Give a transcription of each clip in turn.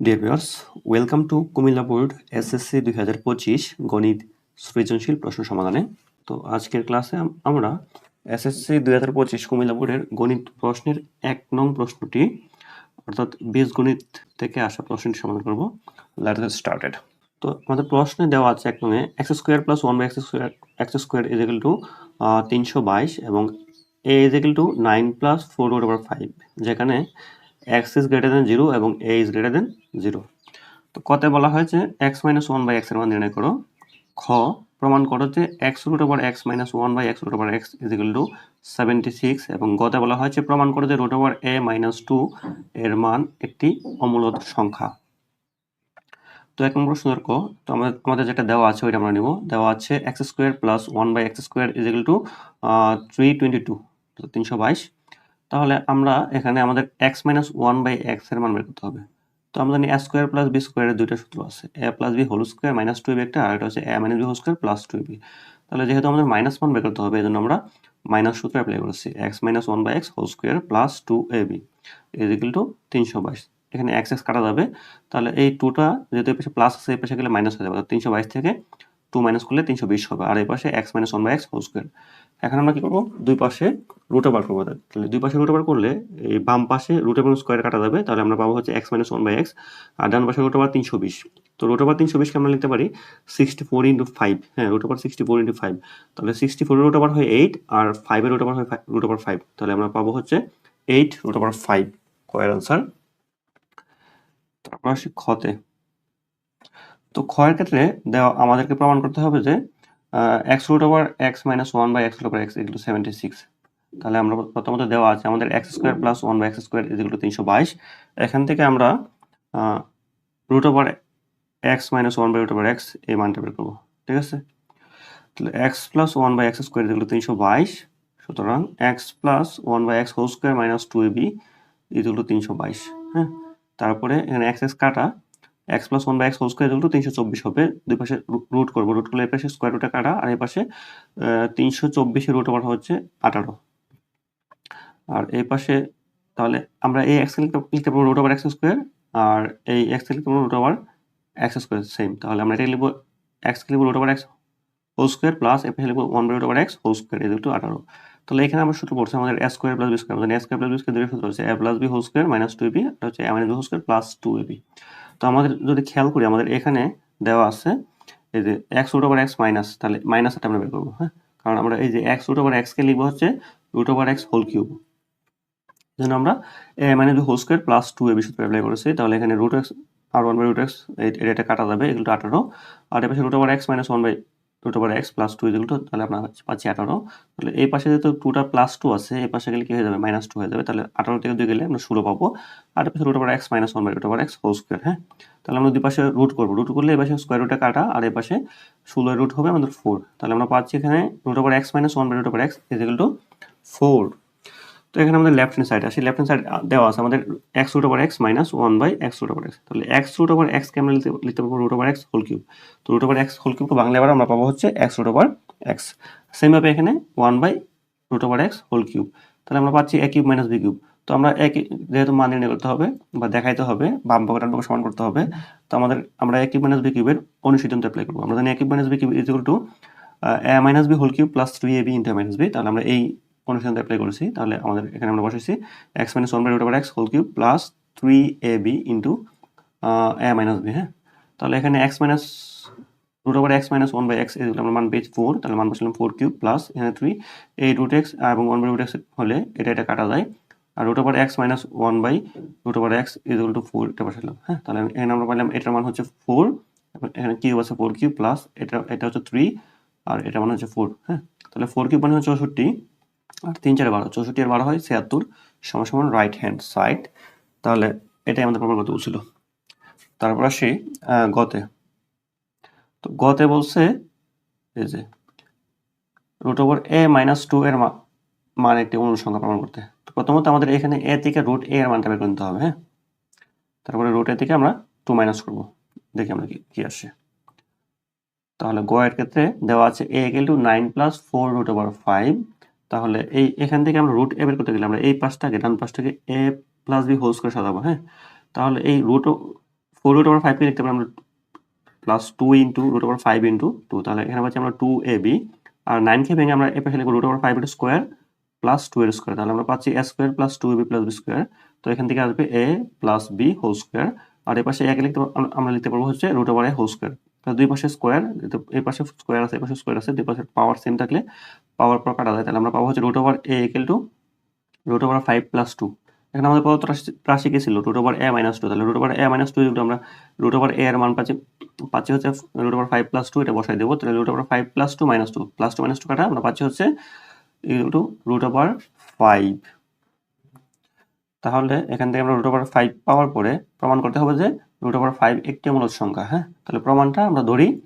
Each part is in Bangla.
Dear viewers welcome to Comilla board SSC দুই হাজার পঁচিশ গণিত সৃজনশীল প্রশ্ন সমাধানে। তো আজকের ক্লাসে আমরা এসএসসি দুই হাজার পঁচিশ কুমিল্লা বোর্ডের গণিত প্রশ্নের এক নং প্রশ্নটি, অর্থাৎ বীজগণিত থেকে আসা প্রশ্নটি সমাধান করব। লেট স্টার্টেড তো আমাদের প্রশ্নে দেওয়া আছে এক নঙে x square plus one by x square x square is equal to তিনশো বাইশ এবং A is equal to nine plus four over five যেখানে x is greater than zero এবং A is greater than zero তো কতে বলা হয়েছে এক্স মাইনাস ওয়ান বাই এক্সের মান নির্ণয় করো। খ, প্রমাণ করো যে x root over x minus one by x root over x is equal to seventy six এবং গতে বলা হয়েছে, প্রমাণ করো যে root over A minus two এর মান একটি অমূলত সংখ্যা। তো এক নম্বর ক তো আমাদের আমাদের যেটা দেওয়া আছে ওইটা আমরা নিব। দেওয়া আছে x square plus one by x square is equal to three twenty two তিনশো বাইশ। তাহলে আমরা এখানে আমাদের এক্স মাইনাস ওয়ান বাই এক্সের মান বের করতে হবে। তো আমরা জানি এ স্কোয়ার প্লাস বি স্কোয়ারের দুইটা সূত্র আছে। A plus B whole square minus two B একটা, আর এটা হচ্ছে A minus B whole square plus two B তাহলে যেহেতু আমাদের মাইনাস মান বের করতে হবে, এই জন্য আমরা মাইনাস সূত্র অ্যাপ্লাই করেছি। X minus one by x whole square plus two A B is equal to তিনশো বাইশ এখানে এক্স এক্স কাটা যাবে। তাহলে এই টুটা যেহেতু এই পাশে প্লাস আছে, এই পাশে গেলে মাইনাস হয়ে যাবে। তিনশো বাইশ থেকে টু মাইনাস করলে তিনশো বিশ হবে আর এই পাশে x minus one by x whole square এখন আমরা কি করব দুই পাশে রুট ওভার করব তাহলে দুই পাশে রুট ওভার করলে এই বাম পাশে রুট এবং স্কোয়ার কাটা যাবে তাহলে আমরা পাবো হচ্ছে x minus one by x আর ডান পাশে রুট ওভার তিনশো বিশ তো রুট ওভার তিনশো বিশকে আমরা লিখতে পারি সিক্সটি ফোর ইন্টু ফাইভ হ্যাঁ root over sixty four into five তাহলে সিক্সটি ফোর রুট ওভার হয় এইট আর ফাইভের রুট ওভার হয় ফাইভ রুট ওভার ফাইভ তাহলে আমরা পাবো হচ্ছে এইট রুট ওভার ফাইভ কয়ের আনসার তারপর আসি খতে তো ক্ষয়ের ক্ষেত্রে দেওয়া আমাদেরকে প্রমাণ করতে হবে যে x root over x minus one by x root over x equal seventy six তাহলে আমরা প্রথমত দেওয়া আছে, আমাদের x square plus one by x square to তিনশো বাইশ। এখান থেকে আমরা root over x minus one by root over x এই মানটা বের করব, ঠিক আছে? তাহলে x plus one by x square to তিনশো বাইশ। সুতরাং x plus one by x whole square minus two A B to তিনশো বাইশ হ্যাঁ? তারপরে এখানে এক্স এক্স কাটা x plus one by x whole square to তিনশো চব্বিশ হবে। দুই পাশে রুট করব। রুট করলে এই পাশে স্কোয়ার রুটে কাটা, আর এই পাশে তিনশো চব্বিশের রুট ওভার হচ্ছে আঠারো। আর এই পাশে তাহলে আমরা এই এক্স লিখতে পারব রুট ওভার এক্স স্কোয়ার আর এই এক্স লিখতে পারব root over x square same তাহলে আমরা এটা লিখব এক্স লিখব root over x whole square plus এই পাশে লিখব one by root over x whole square এই দুটো আঠারো। তাহলে এখানে আমরা সূত্র পড়ছে আমাদের A square plus B square আমাদের A square plus B square দুটো সূত্র হচ্ছে A plus B whole square minus two B এটা হচ্ছে A minus B whole square plus two A তো আমাদের যদি খেয়াল করি, আমাদের এখানে দেওয়া আছে এই যে x root over x minus তাহলে মাইনাস এটা আমরা বের করব হ্যাঁ? কারণ আমরা এই যে এক্স রুট ওভার এক্সকে লিখব হচ্ছে root over x whole cube জন্য আমরা এ মানে whole square plus two A বিষয়ে অ্যাপ্লাই করেছি, তাহলে এখানে রুট এক্স আর ওয়ান বাই রুট এক্স এটা কাটা যাবে, এগুলো আঠারো। আর এ পাশে root over x minus one by root over x plus two এগুলো তাহলে আমরা পাচ্ছি আঠারো। তাহলে এই পাশে যেহেতু টুটা প্লাস টু আছে, এই পাশে গেলে কী হয়ে যাবে? মাইনাস টু হয়ে যাবে। তাহলে আঠারো থেকে দুই গেলে আমরা ষোলো পাবো। আর পাশে root over x minus one by root over x whole square হ্যাঁ? তাহলে আমরা দুই পাশে রুট করব। রুট করলে এই পাশে স্কোয়ার রুটে কাটা, আর এই পাশে ষোলো রুট হবে আমাদের ফোর তাহলে আমরা পাচ্ছি এখানে root over x minus one by root over x is to four এখানে আমাদের লেফট হ্যান্ড সাইড আসে লেফট হ্যান্ড সাইড দেওয়া আছে। আমাদের x root over x minus one by x root over x তাহলে এক্স রুট ওভার এক্স কে আমরা লিখতে পারব? Root over x whole cube তো রুট ওভার এক্স হোল কিউবকে বাংলা এবার আমরা পাবো হচ্ছে এক্স রুট ওভার এক্স সেমভাবে এখানে one by root over x whole cube তাহলে আমরা পাচ্ছি A cube minus B cube তো আমরা এক যেহেতু মান নির্ণয় করতে হবে বা দেখাইতে হবে, বাম পকেট ডান সমান করতে হবে, তো আমাদের, আমরা এ কিউব মাইনাস বি কিউবের অনুসিদ্ধান্ত অ্যাপ্লাই করব। আমরা জানি A cube minus B cube is equal to A minus B whole cube plus three A B into minus B তাহলে আমরা এই অনুসিদ্ধান্ত অ্যাপ্লাই করেছি, তাহলে আমাদের এখানে আমরা বসেছি x minus one by root over x whole cube plus three A B into A minus B হ্যাঁ? তাহলে এখানে x minus root over x minus one by x এগুলো আমরা মান পেয়েছি ফোর তাহলে মান বসলাম ফোর কিউব প্লাস এখানে থ্রি এই রুট এক্স এবং ওয়ান বাই রুট এক্স হলে এটা এটা কাটা যায়। আর root over x minus one by root over x is to four এটা বসালাম হ্যাঁ? তাহলে এখানে আমরা পাইলাম এটার মান হচ্ছে ফোর এখানে কিউব আছে ফোর কিউব প্লাস এটা এটা হচ্ছে থ্রি আর এটা মানে হচ্ছে ফোর হ্যাঁ? তাহলে ফোর কিউব মানে হচ্ছে চৌষট্টি আর তিন চারে বারো, চৌষট্টি আর বারো হয় ছিয়াত্তর সমান সমান রাইট হ্যান্ড সাইড তাহলে এটাই আমাদের প্রমাণ করতে বলছিল তারপর আসি গতে। তো গতে বলছে, এই যে root over A minus two এর মান একটি অনুসংখ্যা প্রমাণ করতে। তো প্রথমত আমাদের এখানে এ থেকে রুট এ এর মানটা বের করতে হবে হ্যাঁ? তারপরে রুট এ থেকে আমরা টু মাইনাস করব। দেখি আমরা কি আসে। তাহলে গয়ের ক্ষেত্রে দেওয়া আছে A equal to nine plus four root over five তাহলে এই এখান থেকে আমরা রুট এ বের করতে গেলে আমরা এই পাশটাকে, ডান পাশটাকে A plus B whole square সাজাবো হ্যাঁ? তাহলে এই রুট ফোর রুট ওভার ফাইভকে লিখতে পারি আমরা plus two into root over five into two তাহলে এখানে পাচ্ছি আমরা টু এ বি আর নাইনকে ভেঙে আমরা এ পাশে লিখব রুট ওভার ফাইভ এর স্কোয়ার প্লাস টু এর স্কোয়ার তাহলে আমরা পাচ্ছি A square plus two B plus B square তো এখান থেকে আসবে A plus B whole square আর এই পাশে একে লিখতে আমরা- লিখতে পারব হচ্ছে root over A whole square দুই পাশে স্কোয়ার এই পাশে স্কোয়ার আছে, এই পাশে স্কোয়ার আছে, দুই পাশে পাওয়ার সেম থাকলে পাওয়ার পর কাটা যায় তাহলে আমরা পাবো হচ্ছে root over A equal to root over five plus two এখানে আমাদের প্রদত্ত রাশি কি ছিল? Root over A minus two তাহলে root over A minus two আমরা রুট ওভার এ এর মান পাচ্ছি পাচ্ছি হচ্ছে root over five plus two এটা বসাই দেবো। তাহলে root over five plus two minus two plus two minus two কাটা, আমরা পাচ্ছি হচ্ছে টু রুট ওভার ফাইভ তাহলে এখান থেকে আমরা রুট ওভার ফাইভ পাওয়ার পরে প্রমাণ করতে হবে যে রুট ওভার ফাইভ একটি মূলত সংখ্যা হ্যাঁ? তাহলে প্রমাণটা আমরা ধরি।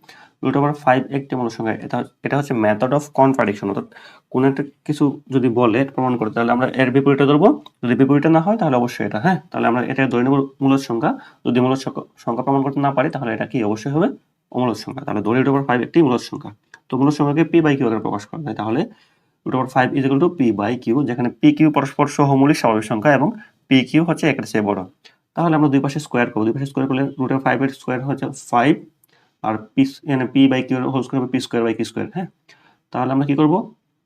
রুট ওভার ফাইভ একটি মূলত সংখ্যা, এটা এটা হচ্ছে মেথড অফ কনট্রাডিকশন অর্থাৎ কোনো একটা কিছু যদি বলে, প্রমাণ করতে তাহলে আমরা এর বিপরীতে ধরবো। যদি বিপরীতে না হয়, তাহলে অবশ্যই এটা হ্যাঁ? তাহলে আমরা এটা ধরে নেব মূলত সংখ্যা। যদি মূলত সংখ্যা- প্রমাণ করতে না পারি, তাহলে এটা কি? অবশ্যই হবে অমূলত সংখ্যা। তাহলে ধরি রুট ওভার ফাইভ একটি মূলত সংখ্যা। তো মূলত সংখ্যাকে পি বাই কিউ আকারে প্রকাশ করা যায়। তাহলে root over five is to p by q যেখানে পি কিউ পরস্পর সহমূলিক স্বাভাবিক সংখ্যা এবং পি কিউ হচ্ছে একের চেয়ে বড়। তাহলে আমরা দুই পাশে স্কোয়ার করব। দুই পাশে স্কোয়ার করলে ফাইভ এর স্কোয়ার হচ্ছে ফাইভ আর পি মানে p by q whole square p square by q square হ্যাঁ? তাহলে আমরা কি করব?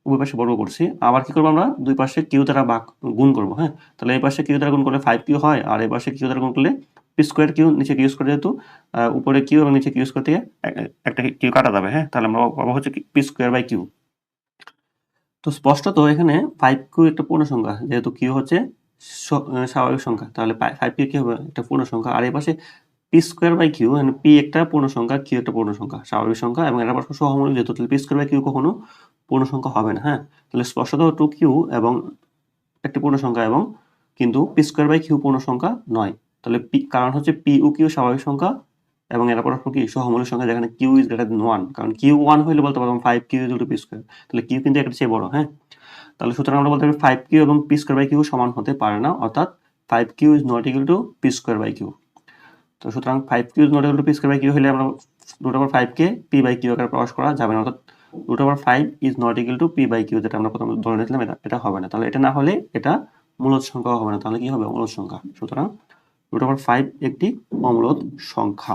উভয় পাশে বর্গ করছি। আবার কি করব আমরা? দুই পাশে কিউ দ্বারা ভাগ, গুণ করব হ্যাঁ? তাহলে এই পাশে কিউ দ্বারা গুণ করলে ফাইভ কিউ হয়, আর এই পাশে কিউ দ্বারা গুণ করলে পি স্কোয়ার কিউ নিচে কিউ স্কোয়ার যেহেতু উপরে কিউ এবং নিচে কিউ স্কোয়ার থেকে একটা কিউ কাটা যাবে হ্যাঁ? তাহলে আমরা পাবো হচ্ছে পি স্কোয়ার বাই কিউ তো স্পষ্টত এখানে ফাইভ কিউ একটা পূর্ণ সংখ্যা যেহেতু কিউ হচ্ছে স্বাভাবিক সংখ্যা। তাহলে ফাইভ কিউ কি হবে? একটা পূর্ণ সংখ্যা। আর এই পাশে পি স্কোয়ার বাই কিউ মানে পি একটা পূর্ণ সংখ্যা কিউ একটা পূর্ণ সংখ্যা, স্বাভাবিক সংখ্যা, এবং এটা পাশে সহমূলক যেহেতু, তাহলে পি স্কোয়ার বাই কিউ কখনো পূর্ণ সংখ্যা হবে না হ্যাঁ? তাহলে স্পষ্টত টু কিউ এবং একটি পূর্ণ সংখ্যা এবং কিন্তু পি স্কোয়ার বাই কিউ পূর্ণ সংখ্যা নয়। তাহলে পি কারণ হচ্ছে পি ও কিউ স্বাভাবিক সংখ্যা এবং এরা পরস্পর কি সহমূলক সংখ্যা যেখানে q is greater than one কারণ কিউ ওয়ান হইলে বলতে পারতাম five q is p square তাহলে কিউ কিন্তু একটা চেয়ে বড় হ্যাঁ? তাহলে সুতরাং আমরা বলতে পারি ফাইভ কিউ এবং পি স্কোয়ার বাই কিউ সমান হতে পারে না, অর্থাৎ five q is not equal to p square by q তো সুতরাং five q is not equal to p square by q হলে আমরা রুট ওভার ফাইভ কে পি বাই কিউ আকারে প্রকাশ করা যাবে না, অর্থাৎ root over five is not equal to p by q যেটা আমরা প্রথমে ধরে নিয়েছিলাম, এটা এটা হবে না। তাহলে এটা না হলে এটা মূলত সংখ্যা হবে না, তাহলে কি হবে? মূলত সংখ্যা। সুতরাং রুট ওভার ফাইভ একটি অমূলত সংখ্যা।